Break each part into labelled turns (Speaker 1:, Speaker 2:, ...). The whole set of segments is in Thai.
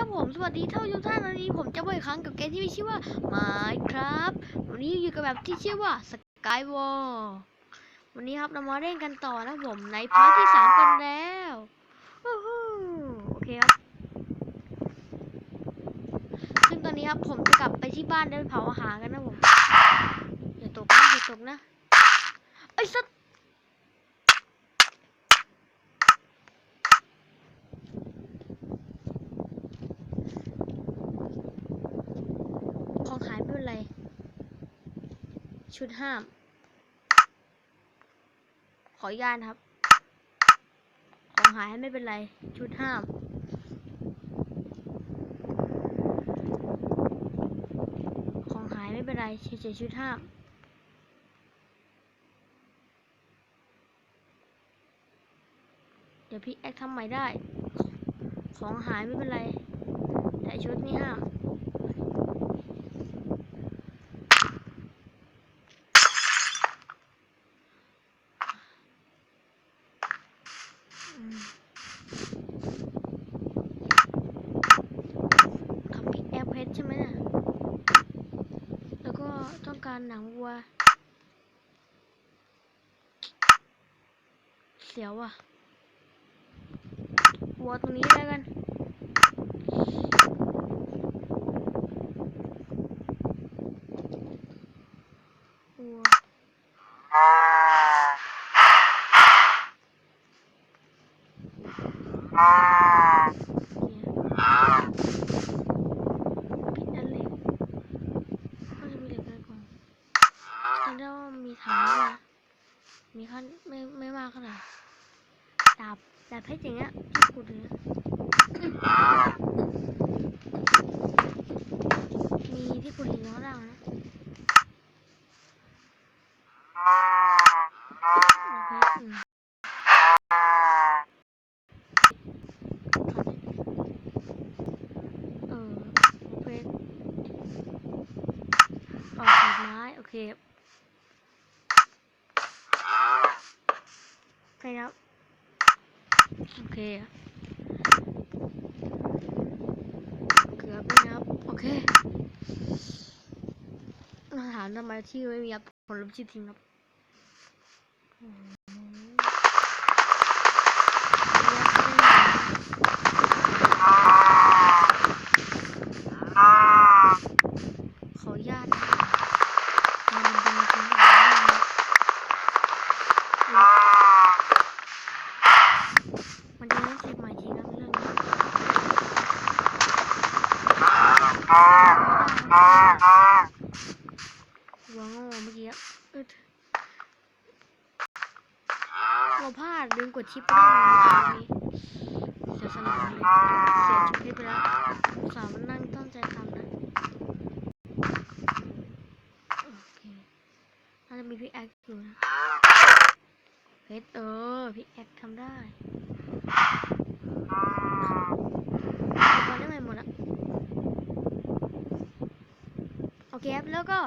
Speaker 1: ครับผมสวัสดีเท่านผู้ชมท่านวันนี้ผมจะมาอีกครั้งกับเกมที่มีชื่อว่า Minecraft วันนี้อยู่กับแบบที่ชื่อว่า Skywall วันนี้ครับเรามาเล่นกันต่อนะผมในพาร์ทที่สามกันแล้วโอเคครับซึ่งตอนนี้ครับผมจะกลับไปที่บ้านแล้วเผาอาหารกันนะผมอย่าตกนะอย่าตกนะไอ้สัสของหายไม่เป็นไร ชุดห้าม ขออนุญาตครับ ของหายไม่เป็นไร ชุดห้าม ของหายไม่เป็นไรเฉยๆชุดห้ามเดี๋ยวพี่แอคทำใหม่ได้ ของหายไม่เป็นไร แต่ชุดนี่ห้าม อืมขับพิกแอร์เพชรใช่ไหมน่ะ แล้วก็ารหนังวัว เสียวอะ วัวตรงนี้แล้วกันวัวผิดนั่นเหล็กก็จะมีเหล็กอะไรก่อน จำได้ว่ามีถังด้วยมีขั้นไม่ไม่มากเท่าไหร่ดาบดาบเพชรอย่างเงี้ยที่ขุดอย่างเงี้ยมีที่ขุดหินข้างล่างนะดาบเพชรอืมเออเพชรออกจากไม้โอเคโอเครับโอเคเกือบแล้วนะครับ โอเคอาหารทำไมที่ไม่มีครับผลลบชื่ทิ้งครับอืมขออนุญาตนะครับมันเป็นจริงๆมันจะเล่นเสร็จใหม่ทีนะเรื่องนี้หัวโง่เมื่อกี้อะเอ้ยเราพลา ดลืมกดชิปไม่ได้เลยเสียสละเลยเสียชิปไปแล้วสามนั่งตั้งใจทำนะโอเคน่าจะมีพี่แอคอยู่นะเพชรเออพี่แอคทำได้ตอนได้ม่หมดละโอเคครับแล้วก็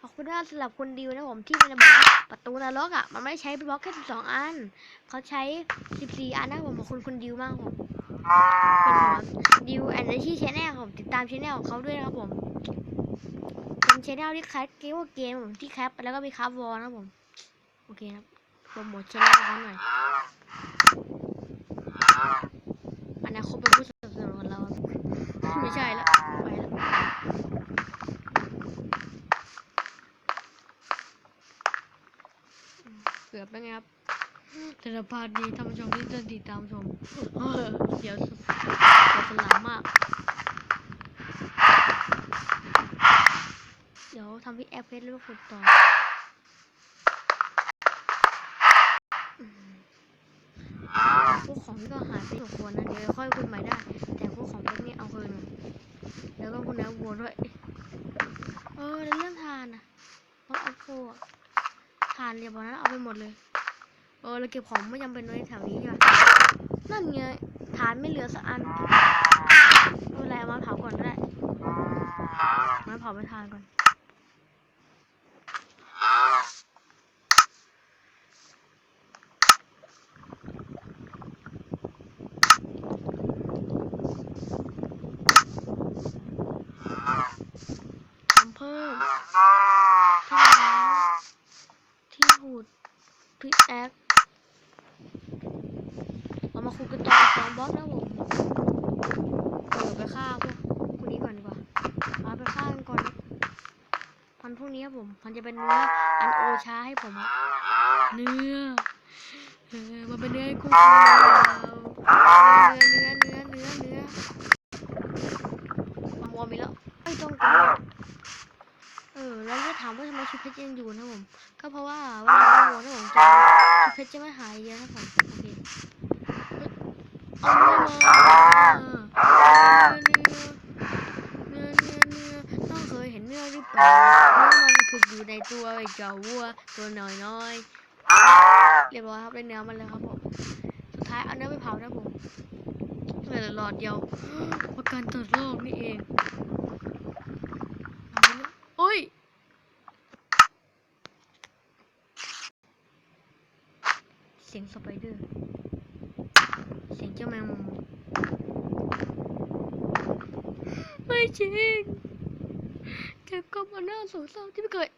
Speaker 1: ขอบคุณมากสำหรับคุณดิวนะผมที่มันจะบอก ประตูนรกอะ มันไม่ใช้บล็อกแค่12อัน เขาใช้14อันนะผมขอบคุณคุณดิวมากผมดิวแอนด์ชี่ชแนลผมติดตามชแนลของเขาด้วยนะครับผม เป็นชแนลที่แคสเกมว่าเกมผมที่แคปแล้วก็มีคราฟวอลนะผม โอเคครับโปรโมทชแนลเขาหน่อยอนาคตเป็นผู้สนับสนุนของเราไม่ใช่และไปละเกื อบแล้วไงครับแต่ละพาร์ทนี้ท่านผู้ชมที่จะติดตามชมเออเดี๋ยวสุดเดี๋ยวสลามมาก เดี๋ยวทำพี่แอปเพชรแล้วก็ขุดต่ออืมพวกของนี่ก็หายไปสมควรนะเดี๋ยวค่อยขุดใหม่ได้ แต่พวกของเพชรนี่เอาคืนมาแล้วก็คุณน้าวัวด้วย เออแล้วเรื่องทานอะต้องเอาโคอะทานอย่าบอกนะเอาไปหมดเลย เออเราเก็บของไม่จำเป็นไว้แถวนี้ใช่ไหมนั่นไงฐานไม่เหลือสักอันดูแลมาเผาก่อนก็ได้มาเผาไปทานก่อนทำเพิ่ม พิแอคเรามาคุยกันต่อสองบล็อกนะผมเออไปฆ่าพวกคนนี้ก่อนดีกว่าเอาไปฆ่ากันก่อนพันพวกนี้ครับผม มันจะเป็นเนื้ออันโอชาให้ผมเนื้อเออมาเป็นเนื้อคุณเนื้อเนื้อเนื้อเนื้อ ถามว่าทำไมชุดเพชรยังอยู่นะผม ก็เพราะว่าเวลาไปวัวนะผมจะชุดเพชรจะไม่หายเยอะนะผมโอเคเอาเนื้อมาเนื้อเนื้อเนื้อต้องเคยเห็นเนื้อหรือเปล่าเนื้อมันคืออยู่ในตัวไอ้เจ้าวัวตัวน้อยน้อยๆเรียบร้อยครับได้เนื้อมันแล้วครับผมสุดท้ายเอาเนื้อไปเผานะผมเหลือหลอดเดียวประกันตัดโรคนี่เองโอ้ย เสียงสไปเดอร์ เสียงเจ้าแมงมุมไม่จริงเก็บกบมาหน้าโศกเศร้าที่ไม่เคย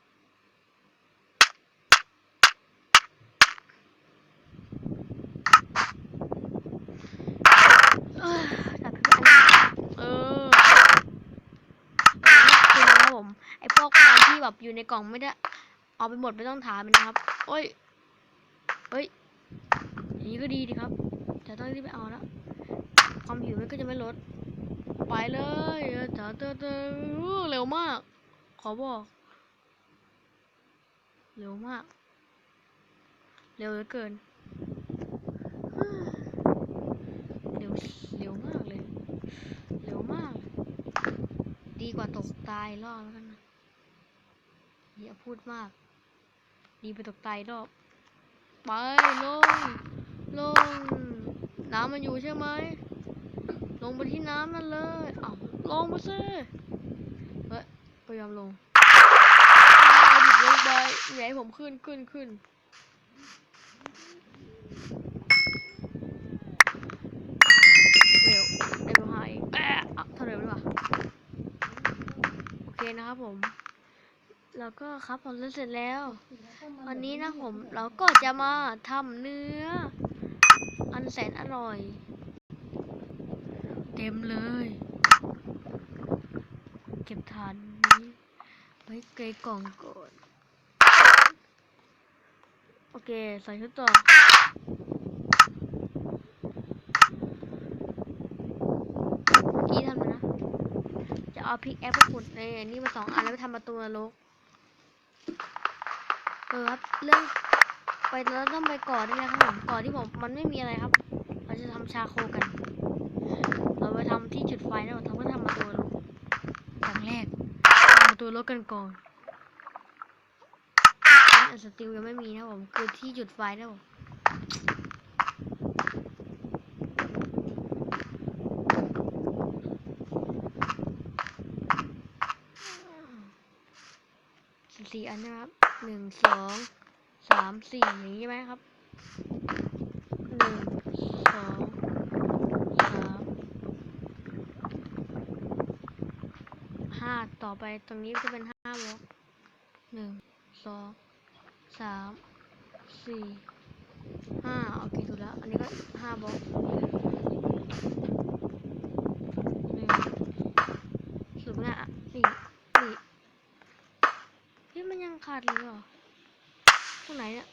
Speaker 1: เอ้ยดับไปอันนี้เออคือนะครับผมไอพวกของที่แบบอยู่ในกล่องไม่ได้ เอาไปหมดไม่ต้องถามนะครับ โอ้ย เฮ้ย นี้ก็ดีดีครับ แต่ต้องรีบไปเอาแล้วความหิวมันก็จะไม่ลด ไปเลยเจ้าเตอเตอเร็วมาก ขอบอก เร็วมาก เร็วเหลือเกิน เร็ว เร็วมากเลย เร็วมาก ดีกว่าตกตายรอบแล้วกันนะอย่าพูดมาก ดีไปตกตายรอบ ไปลง ลง น้ำมันอยู่ใช่ไหม ลงไปที่น้ำนั่นเลยอ้าวลงมาสิเฮ้ยพยายามลงเอาดิบลงไปอย่าให้ผมขึ้นขึ้นขึ้นเร็วเร็วหายแอะอะเท่าเร็วดีกว่าโอเคนะครับผมแล้วก็ครับผมเสร็จแล้ว วันนี้นะผมเราก็จะมาทำเนื้อ แสนอร่อย เต็มเลย เก็บทานนี้ไว้เกยกล่องก่อน โอเค ใส่ชุดต่อกี้ทำเลยนะจะเอาพริกแอปไปขุดในอันนี้มาสองอันแล้วไปทำประตูนรกเออครับ เรื่อง ไปแล้วต้องไปก่อนด้วยนะครับผมก่อที่ผมมันไม่มีอะไรครับ เราจะทำชาโคกัน เราไปทำที่จุดไฟนะเราทำก็ทำประตูรถอย่างแรกทำประตูรถกันก่อนอันสติลยังไม่มีนะผมคือที่จุดไฟนะผมสี่อันนะครับหนึ่งสอง สามสี่อย่างนี้ใช่ไหมครับหนึ่งสองสามห้าต่อไปตรงนี้จะเป็นห้าบล็อกหนึ่งสองสามสี่ห้าโอเคถูกแล้ว อันนี้ก็ห้าบล็อกหนึ่งสุดง่ะนี่นี่เฮ้ยมันยังขาดเหลยเหรอ ตรงไหนเนี่ย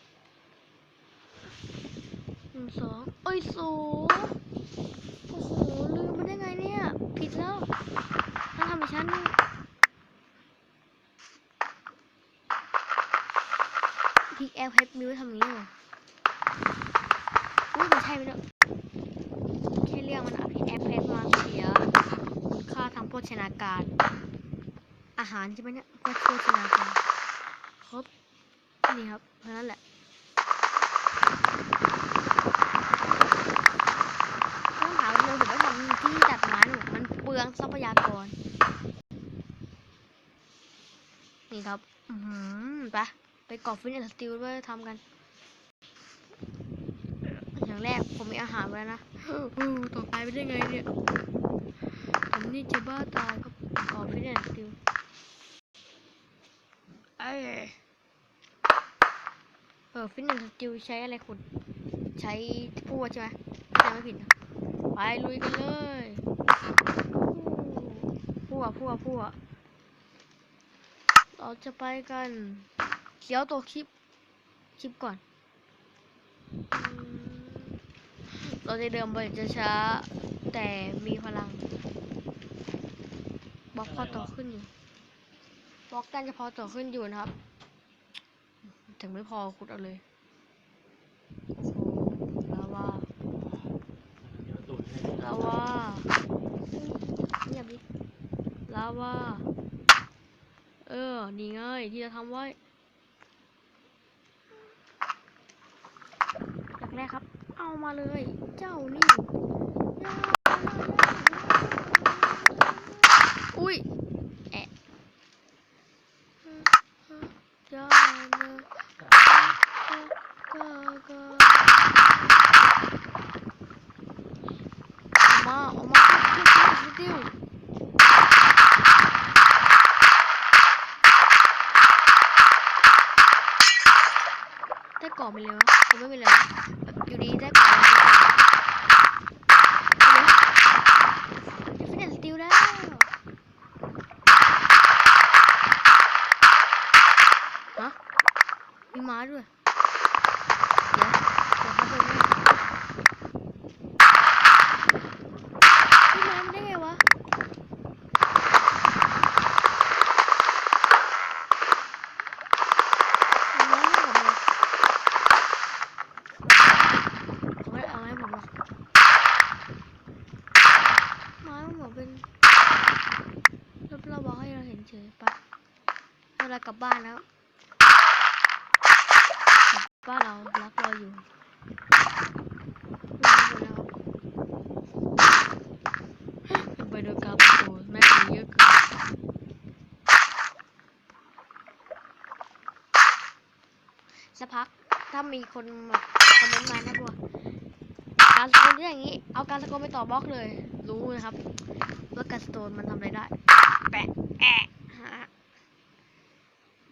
Speaker 1: หนึ่งสองเอ้ยสูโอ้โหลืมไปได้ไงเนี่ย ผิดแล้วถ้าทำให้ฉันนี่พิกแอลเฮปมิวทำอย่างนี้เหรออุ้ยมันใช่ไหมเนี่ยแค่เรียกมันอะพิกแอลเฮปมาเสียค่าทางโภชนาการ อาหารใช่ไหมเนี่ยก็โภชนาการ นี่ครับเพราะนั้นแหละต้องถามเลยผมไม่ทำที่ตัดไม้หนูมันเปลืองทรัพยากร นี่ครับ อือหือไปไปกรอบฟินแอนด์สติลด้วยทำกัน อย่างแรกผมมีอาหารไว้แล้วนะอู้ตกตายไปได้ไงเนี่ยผมนี่จะบ้าตายครับกรอบฟินแอนด์สติลเอ้ยเออฟินแอนด์สติลใช้อะไรขุด ใช้พั่วใช่ไหมจำไม่ผิดนะไปลุยกันเลยพั่วพั่วพั่วเราจะไปกันเขียวตัวคลิป คลิปก่อน เราจะเดินไปจะช้า แต่มีพลังบล็อกพอต่อขึ้นอยู่บล็อกกันจะพอต่อขึ้นอยู่นะครับ ถึงไม่พอขุดเอาเลยลาวาลาวาเงียบดิลาวาเออ นี่ไงที่จะทำไว้อยางแรกครับ เอามาเลย เจ้านี่ อุ้ย แอะจ้าเนอะกากาออกมาออกมาขึ้นขึ้นขึ้นดิว ได้ กรอบไปเลยวะผมไม่มีเลยนะแบบอยู่ดีได้กรอบไปเดี๋ยวฟินสติลแล้วฮะมีม้าด้วย เดี๋ยวเดี๋ยวเขาเดินไม่มีม้ามันได้ไงวะ เอาไว้ให้ผมเลยเขาไม่ได้เอาให้ผมหรอกไม้มันเหมือนเป็นรถเราบอกให้เราเห็นเฉยปะเวลากลับบ้านแล้วบ้านเรารักเราอยู่รักเราแล้วไปดูกราฟโอ้แม่งเยอะเกิน สักพัก ถ้ามีคนแบบคอมเมนต์มาน่ากลัวการสโตนที่อย่างนี้ เอาการสโตนไปต่อบล็อกเลย รู้นะครับว่าการสโตนมันทำอะไรได้ แปะแอะฮะ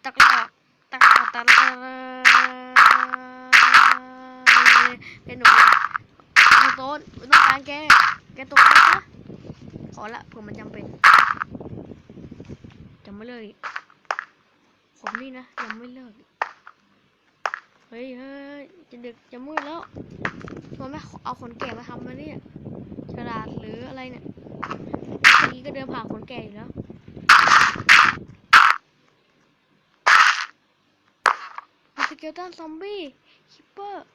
Speaker 1: ตักหลอกตักหลอกตักหลอกเป็นหนูการสโตนต้องการแกแกตกนะขอละเผื่อมันจำเป็นจะไม่เลิกอีกผมนี่นะยังไม่เลิก เฮ้ยเฮ้ยจะดึกจะมืดแล้วทำไมไม่เอาขนแก่มาทำมาเนี่ยฉลาดหรืออะไรเนี่ยเมื่อกี้ก็เดินผ่านขนแก่อยู่แล้วมีสเกลตันซอมบี้คิปเปอร์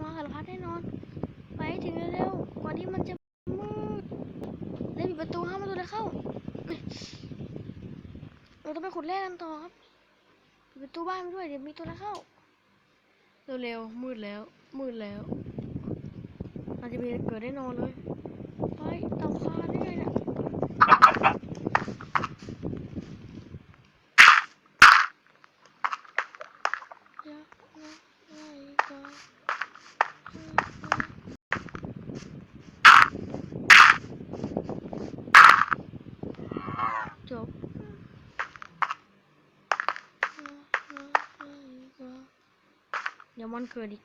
Speaker 1: มาสารพัดแน่นอน ไปถึงเร็วๆก่อนที่มันจะมืดเล่นปิดประตูห้ามประตูเลยเข้าเราต้องไปขุดแร่กันต่อครับปิดประตูบ้านไปด้วยเดี๋ยวมีตัวอะไรเข้า เร็วๆมืดแล้ว มืดแล้วอาจจะมีเกิดได้นอนเลยไปเตาคาได้ไงเนี่ยยะนะไงก็จบ มันเกิดอีก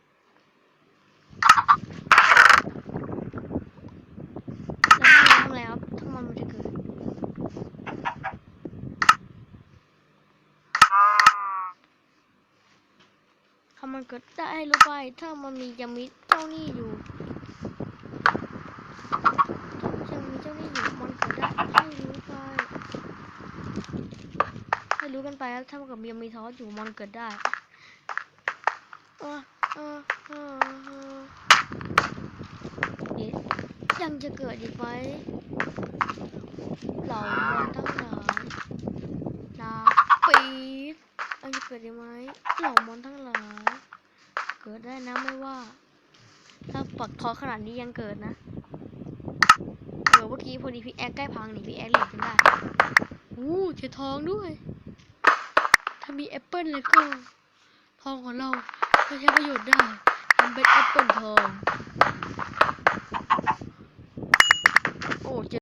Speaker 1: แล้วมันทำอะไรครับถ้ามันมันจะเกิดถ้ามันเกิดได้ให้รู้ไป ถ้ามันมียังมีเจ้าหนี้อยู่ยังมีเจ้าหนี้อยู่ มันเกิดได้ให้รู้ไปให้รู้กันไปครับถ้ามันกับยังมีทอสอยู่มันเกิดได้ ยังจะเกิดอีกไหมเหล่ามอนทั้งหลายลาปีดยังจะเกิดอีกไหมเหล่ามอนทั้งหลายเกิดได้นะไม่ว่า ถ้าปักทอขนาดนี้ยังเกิดนะเดี๋ยวเมื่อกี้พอดีพี่แอ๊กใกล้พังนี่พี่แอ๊กเหล็กขึ้นได้อู้เจอทองด้วย ถ้ามีแอปเปิลแล้วก็ ทองของเรา ก็ใช้ประโยชน์ได้ทำเป็นแอปเปิลทอง